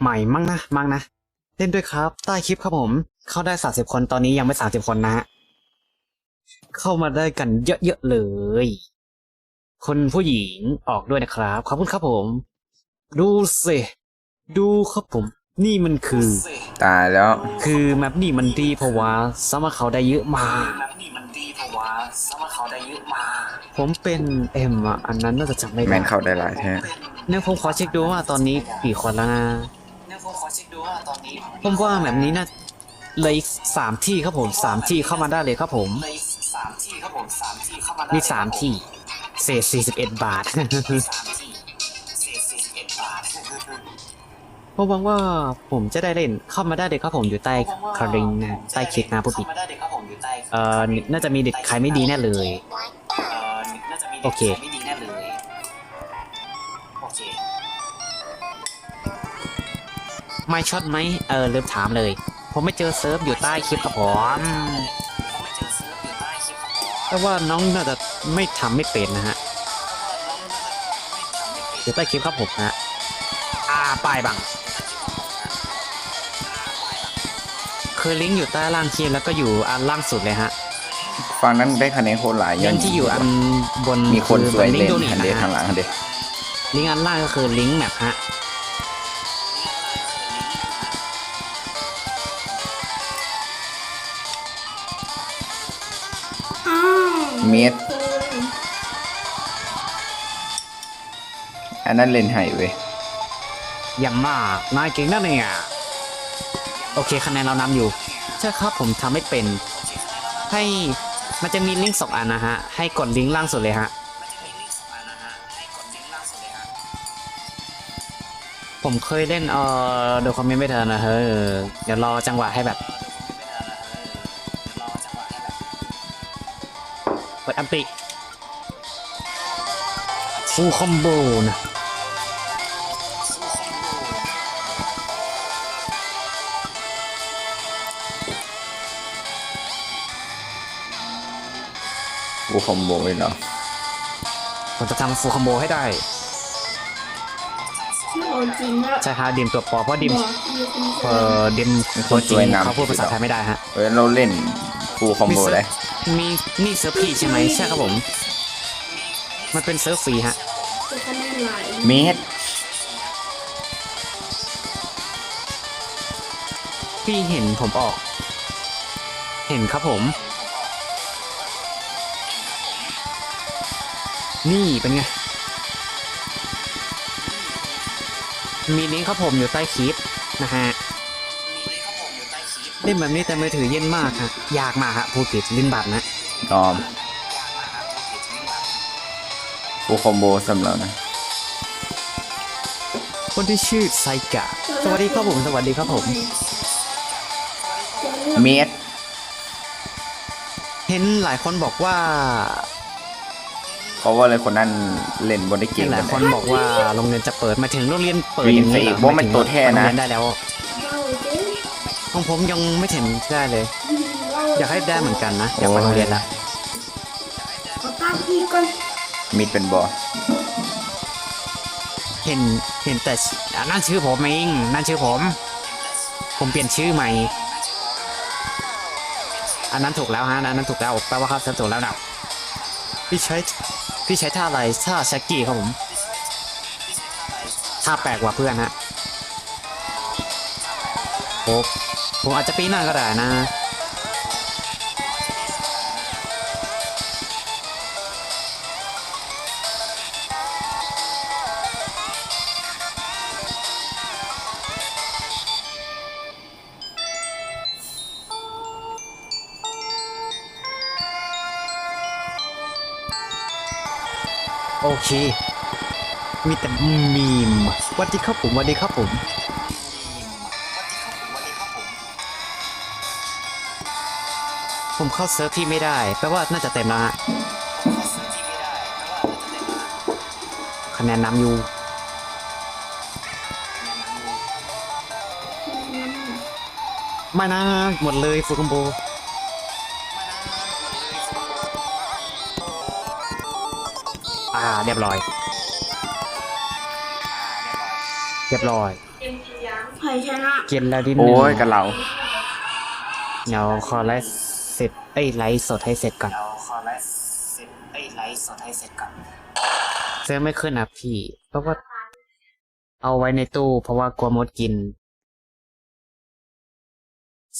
ใหม่มั่งนะมั่งนะ เล่นด้วยครับ ใต้คลิปครับผม เข้าได้สาสิบคนตอนนี้ยังไม่สาสิบคนนะฮะเข้ามาได้กันเยอะๆเลย คนผู้หญิงออกด้วยนะครับ ขอบคุณครับผม ดูสิดูครับผม นี่มันคือ ตายแล้ว คือแมปนี่มันดีเพราะว่าสามารถเขาได้เยอะมาก แมปนี่มันดีเพราะว่าสามารถเขาได้เยอะมากผมเป็นเอ็มอะ อันนั้นน่าจะจำไม่แม่ได้งเข้าได้หลายแท้เนี่ยผมขอเช็คดูว่าตอนนี้กี่คนแล้วนะเนี่ยผมขอเช็คดูว่าตอนนี้ผมว่าแบบนี้น่าเหลยสามที่ครับผมสามที่เข้ามาได้เลยครับผมในสามที่ครับผมสามที่เข้ามาได้มีสามที่เศษสี่สิบเอ็ดบาท ผมหวังว่าผมจะได้เล่นเข้ามาได้เลยครับผมอยู่ใต้คาริงนะใต้คลิกนะผู้ผิดเอ่อน่าจะมีเด็กใครไม่ดีแน่เลยโอเคไม่ดีแน่เลยโอเคไม่ช็อตไหมเออลืมถามเลย ผมไม่เจอเซิร์ฟอยู่ใต้คลิปครับผมเจอเซิร์ฟอยู่ใต้คลิปครับผมแต่ว่าน้องน่าจะไม่ทำไม่เป็นนะฮะเพราะว่าน้องน่าจะอยู่ใต้คลิปครับผมนะฮะอ่าป้ายบัง คือลิงก์อยู่ใต้ล่างคลิปแล้วก็อยู่อันล่างสุดเลยฮะฟังนั้นได้คะแนนโคตรหลายเงินที่อยู่อันบนมีคนสวยลิงเล่นก์โดเนคัทนเดนะข้างหฮะลังคันเดลิงก์อันล่างก็คือลิงก์แมปฮะเมตรอันนั้นเล่นไห้เว้ยอย่ามากนายเก่งนั่นเองอะ โอเคคะแนนเรานำอยู่ ใช่ครับผมทำไม่เป็น ให้มันจะมีลิงก์สองอันนะฮะ ให้กดลิงก์ล่างสุดเลยฮะมันจะมีลิงก์สองอันนะฮะให้กดลิงล่างสุดเลยฮะผมเคยเล่นเอ่อดูคอมเมนต์ไม่ทันนะเฮ้ยเดี๋ยวรอจังหวะให้แบบเออเดี๋ยวรอจังหวะให้แบบเปิดอัมติฟูคอมโบนะ กูคอมโบเลยเนาะผมจะทำฟูคอมโบให้ได้ที่โอนจริงอะใช่ฮะดิมตัวปลอมเพราะดิม บอกมีคนเอ่อดิมตัวจริงเขาพูดภาษาไทยไม่ได้ฮะ เว้ยเราเล่นกูคอมโบได้มีนี่เซิร์ฟพี่ใช่ไหมใช่ครับผม มันเป็นเซิร์ฟฟรีฮะจะคะแนนหลายเมตรพี่เห็นผมออก เห็นครับผม นี่เป็นไง มีลิงก์ครับผมอยู่ใต้คลิปนะฮะมีลิงก์ครับผมอยู่ใต้คลิปเล่นแบบนี้แต่มือถือเย็นมากฮะยากมากฮะพูดผิดลิ้นบัตรนะยอมกูคอมโบสำหรับนะ คนที่ชื่อไซกะ สวัสดีครับผมสวัสดีครับผม เมตรเห็นหลายคนบอกว่า เพราะว่าเลยคนนั้นเล่นบนได้เก่เห็งนหลายคนบอกว่าโรงเรียนจะเปิดมาถึงโรงเรียนเปิดวีอนย่างนี้เหรอใส่อีกว่ามันตัวแท้นะโรงเรียนได้แล้วเราจริงของผมยังไม่เห็นได้เลย อยากให้ได้เหมือนกันนะอยากไปโรงเรียนละเอาตามพี่ก่อนมิดเป็นบอเห็นเห็นแต่อะนั่นชื่อผมเองนั่นชื่อผม ผมเปลี่ยนชื่อใหม่อันนั้นถูกแล้วฮะอันนั้นถูกแล้วแปลว่าเขาจะถูกแล้วนะ พี่ใช้พี่ใช้ท่าอะไรท่าแชกกี้ครับผมท่าแปลกกว่าเพื่อนฮะผมผมอาจจะปีหน้าก็ได้นะ โอเค มีแต่มีมวัสดีครับผมวัสดีครับผมผมเข้าเซิร์ฟพี่ไม่ได้แปลว่าน่าจะเต็มแล้วฮะเข้าซื้อที่ไม่ได้เพราะว่ามันะคะแนนนำอยู่ไม่นะหมดเลยฟูคอมโบ อ่า เรียบร้อย เรียบร้อยเอ็มพียาใครชนะเกียนแล้วดินหโอ้นึ่งยกันเราเดี๋ยวขอไลฟ์เสร็จเอ้ยไลฟ์สดให้เสร็จก่อนเดี๋ยวขอไลฟ์เสร็จไอ้ยไลฟ์สดให้เสร็จก่อนเซิร์ฟไม่ขึ้นนะพี่เพราะว่าเอาไว้ในตู้ เพราะว่ากลัวมดกิน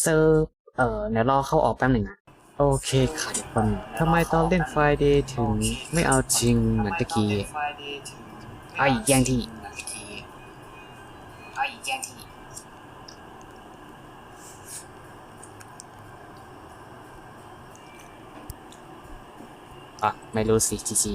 เซิร์ฟเออเดี๋ยวรอเข้าออกแป๊บหนึ่งนะ โอเคค่ะทุกคนทำไมตอนเล่นไฟเดย์ถึงไม่เอาจริงเหมือนตะกี้ไอ้แย่งที่ไอ้แย่งที่อะ ไม่รู้สิจีจี